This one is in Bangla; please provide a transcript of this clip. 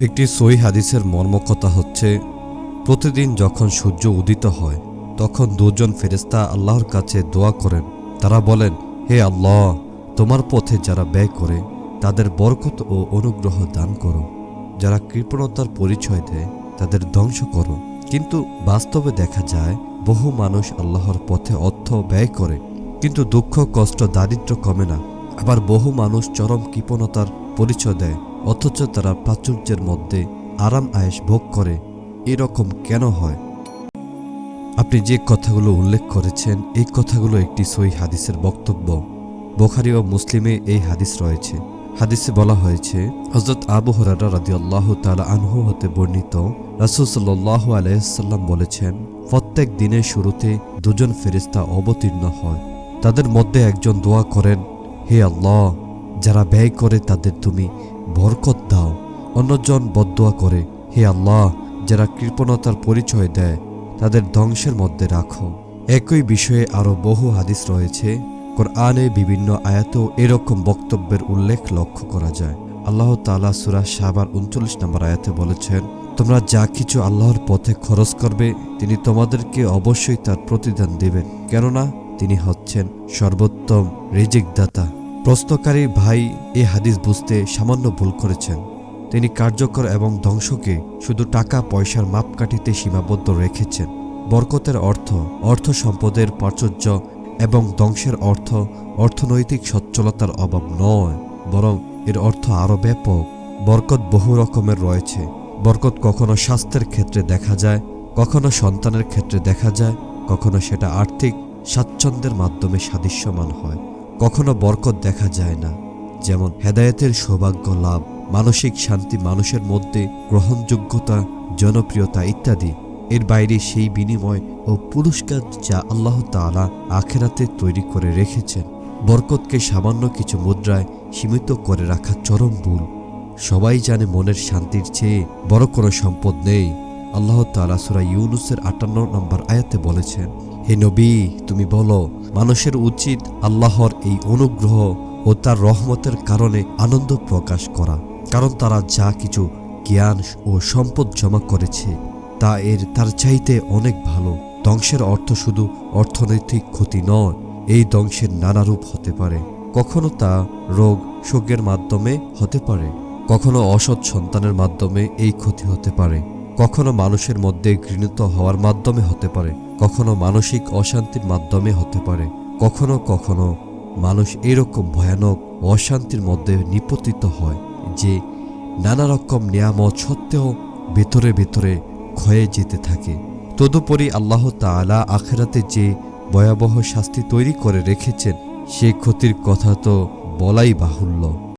একটি সই হাদিসের মর্মকথা হচ্ছে, প্রতিদিন যখন সূর্য উদিত হয়, তখন দুজন ফেরেস্তা আল্লাহর কাছে দোয়া করেন। তারা বলেন, হে আল্লাহ, তোমার পথে যারা ব্যয় করে, তাদের বরকত ও অনুগ্রহ দান করো। যারা কৃপণতার পরিচয় দেয়, তাদের ধ্বংস করো। কিন্তু বাস্তবে দেখা যায়, বহু মানুষ আল্লাহর পথে অর্থ ব্যয় করে, কিন্তু দুঃখ, কষ্ট, দারিদ্র্য কমে না। আবার বহু মানুষ চরম কৃপণতার পরিচয় দেয়। অথচ তারা প্রাচুর্যের মধ্যে আরাম আয়েস ভোগ করে, এরকম কেন হয়? আপনি যে কথাগুলো উল্লেখ করেছেন, এই কথাগুলো একটি সই হাদিসের বক্তব্য। বোখারি ও মুসলিমে এই হাদিস রয়েছে। হাদিসে বলা হয়েছে হজরত আবু হরারা রাদি আল্লাহ তালা আনহু হতে বর্ণিত রাসুল সাল্লাহ আলাইসাল্লাম বলেছেন, প্রত্যেক দিনের শুরুতে দুজন ফেরিস্তা অবতীর্ণ হয়। তাদের মধ্যে একজন দোয়া করেন, হে আল্লাহ, যারা ব্যয় করে তাদের তুমি বরকত দাও। অন্যজন বদোয়া করে, হে আল্লাহ, যারা কৃপণতার পরিচয় দেয়, তাদের ধ্বংসের মধ্যে রাখো। একই বিষয়ে আরও বহু হাদিস রয়েছে। কোরআনে বিভিন্ন আয়াতেও এরকম বক্তব্যের উল্লেখ লক্ষ্য করা যায়। আল্লাহ তালা সুরা সাবার উনচল্লিশ নম্বর আয়াতে বলেছেন, তোমরা যা কিছু আল্লাহর পথে খরচ করবে, তিনি তোমাদেরকে অবশ্যই তার প্রতিদান দেবেন। কেননা তিনি হচ্ছেন সর্বোত্তম রিজিকদাতা। প্রশ্নকারী ভাই এ হাদিস বুঝতে সামান্য ভুল করেছেন। তিনি কার্যকর এবং ধ্বংসকে শুধু টাকা, পয়সার মাপকাঠিতে সীমাবদ্ধ রেখেছেন। বরকতের অর্থ অর্থ সম্পদের প্রাচুর্য এবং ধ্বংসের অর্থ অর্থনৈতিক সচ্ছলতার অভাব নয়, বরং এর অর্থ আরও ব্যাপক। বরকত বহু রকমের রয়েছে। বরকত কখনো স্বাস্থ্যের ক্ষেত্রে দেখা যায়, কখনো সন্তানের ক্ষেত্রে দেখা যায়, কখনো সেটা আর্থিক স্বাচ্ছন্দ্যের মাধ্যমে সাদৃশ্যমান হয়। কখনো বরকত দেখা যায় না। যেমন হেদায়েতের সৌভাগ্য লাভ, মানসিক শান্তি মানুষের মধ্যে গ্রহণযোগ্যতা, জনপ্রিয়তা ইত্যাদি। এর বাইরে সেই বিনিময় ও পুরস্কার যা আল্লাহ তাআলা আখেরাতে তৈরি করে রেখেছেন। বরকতকে সামান্য কিছু মুদ্রায় সীমিত করে রাখা চরম ভুল। সবাই জানে মনের শান্তির চেয়ে বড় কোনো সম্পদ নেই। আল্লাহ তাআলা সূরা ইউনুসের আটান্ন নম্বর আয়াতে বলেছেন, হে নবী, তুমি বলো, মানুষের উচিত আল্লাহর এই অনুগ্রহ ও তার রহমতের কারণে আনন্দ প্রকাশ করা, কারণ তারা যা কিছু জ্ঞান ও সম্পদ জমা করেছে, তা এর, তার চাইতে অনেক ভালো। ধ্বংসের অর্থ শুধু অর্থনৈতিক ক্ষতি নয়, এই ধ্বংসের নানা রূপ হতে পারে। কখনো তা রোগ, শোকের মাধ্যমে হতে পারে, কখনো অসৎ সন্তানের মাধ্যমে এই ক্ষতি হতে পারে। কখনো মানুষের মধ্যে ঘৃণিত হওয়ার মাধ্যমে হতে পারে, কখনো মানসিক অশান্তির মাধ্যমে হতে পারে, কখনো কখনো মানুষ এরকম ভয়ানক অশান্তির মধ্যে নিপতিত হয় যে নানা রকম নিয়ামত সত্ত্বেও ভেতরে ভেতরে ক্ষয়ে যেতে থাকে। তদুপরি আল্লাহ তাআলা আখেরাতে যে ভয়াবহ শাস্তি তৈরি করে রেখেছেন, সে ক্ষতির কথা তো বলাই বাহুল্য।